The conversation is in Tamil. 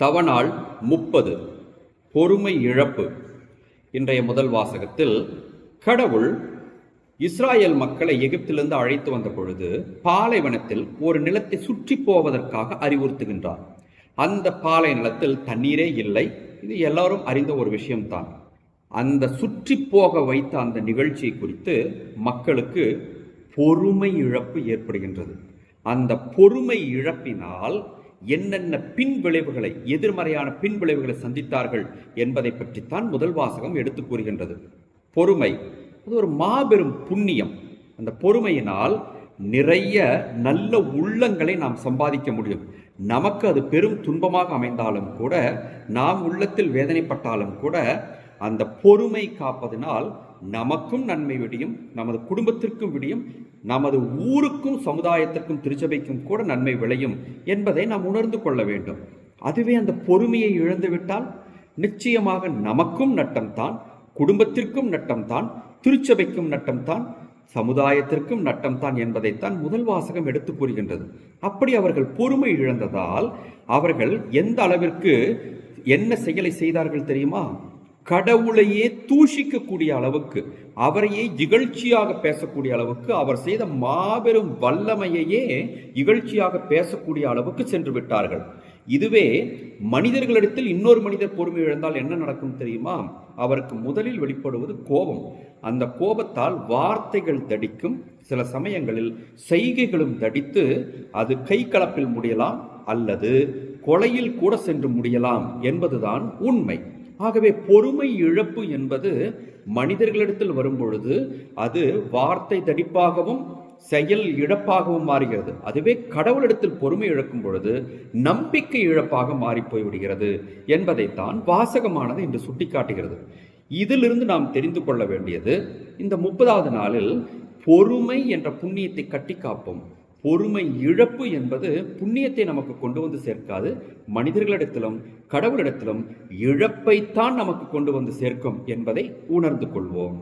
தவநாள் முப்பது பொறுமை இழப்பு. இன்றைய முதல் வாசகத்தில் கடவுள் இஸ்ராயேல் மக்களை எகிப்திலிருந்து அழைத்து வந்த பொழுது பாலைவனத்தில் ஒரு நிலத்தை சுற்றி போவதற்காக அறிவுறுத்துகின்றார். அந்த பாலை நிலத்தில் தண்ணீரே இல்லை. இது எல்லாரும் அறிந்த ஒரு விஷயம்தான். அந்த சுற்றி போக வைத்த அந்த நிகழ்ச்சியை குறித்து மக்களுக்கு பொறுமை இழப்பு ஏற்படுகின்றது. அந்த பொறுமை இழப்பினால் என்னென்ன பின் விளைவுகளை எதிர்மறையான பின் விளைவுகளை சந்தித்தார்கள் என்பதை பற்றித்தான் முதல் வாசகம் எடுத்து கூறுகின்றது. பொறுமை. அது ஒரு மாபெரும் புண்ணியம். அந்த பொறுமையினால் நிறைய நல்ல உள்ளங்களை நாம் சம்பாதிக்க முடியும். நமக்கு அது பெரும் துன்பமாக அமைந்தாலும் கூட நாம் உள்ளத்தில் வேதனைப்பட்டாலும் கூட அந்த பொறுமை காப்பதனால் நமக்கும் நன்மை விடியும் நமது குடும்பத்திற்கும் விடியும் நமது ஊருக்கும் சமுதாயத்திற்கும் திருச்சபைக்கும் கூட நன்மை விளையும் என்பதை நாம் உணர்ந்து கொள்ள வேண்டும். அதுவே அந்த பொறுமையை இழந்துவிட்டால் நிச்சயமாக நமக்கும் நட்டம்தான் குடும்பத்திற்கும் நட்டம்தான் திருச்சபைக்கும் நட்டம்தான் சமுதாயத்திற்கும் நட்டம்தான் என்பதைத்தான் முதல் வாசகம் எடுத்து கூறுகின்றது. அப்படி அவர்கள் பொறுமை இழந்ததால் அவர்கள் எந்த அளவிற்கு என்ன செயலை செய்தார்கள் தெரியுமா? கடவுளையே தூஷிக்கக்கூடிய அளவுக்கு அவரையே இகழ்ச்சியாக பேசக்கூடிய அளவுக்கு அவர் செய்த மாபெரும் வல்லமையையே இகழ்ச்சியாக பேசக்கூடிய அளவுக்கு சென்று விட்டார்கள். இதுவே மனிதர்களிடத்தில் இன்னொரு மனிதர் பொறுமை இழந்தால் என்ன நடக்கும் தெரியுமா? அவருக்கு முதலில் வெளிப்படுவது கோபம். அந்த கோபத்தால் வார்த்தைகள் தடிக்கும். சில சமயங்களில் செய்கைகளும் தடித்து அது கை கலப்பில் முடியலாம் அல்லது கொலையில் கூட சென்று முடியலாம் என்பதுதான் உண்மை. ஆகவே பொறுமை இழப்பு என்பது மனிதர்களிடத்தில் வரும்பொழுது அது வார்த்தை தடிப்பாகவும் செயல் இழப்பாகவும் மாறுகிறது. அதுவே கடவுளிடத்தில் பொறுமை இழக்கும் பொழுது நம்பிக்கை இழப்பாக மாறி போய்விடுகிறது என்பதைத்தான் வாசகமானது இன்று சுட்டிக்காட்டுகிறது. இதிலிருந்து நாம் தெரிந்து கொள்ள வேண்டியது இந்த முப்பதாவது நாளில் பொறுமை என்ற புண்ணியத்தை கட்டி காப்போம் பொறுமை இழப்பு என்பது புண்ணியத்தை நமக்கு கொண்டு வந்து சேர்க்காது. மனிதர்களிடத்திலும் கடவுளிடத்திலும் இழப்பைத்தான் நமக்கு கொண்டு வந்து சேர்க்கும் என்பதை உணர்ந்து கொள்வோம்.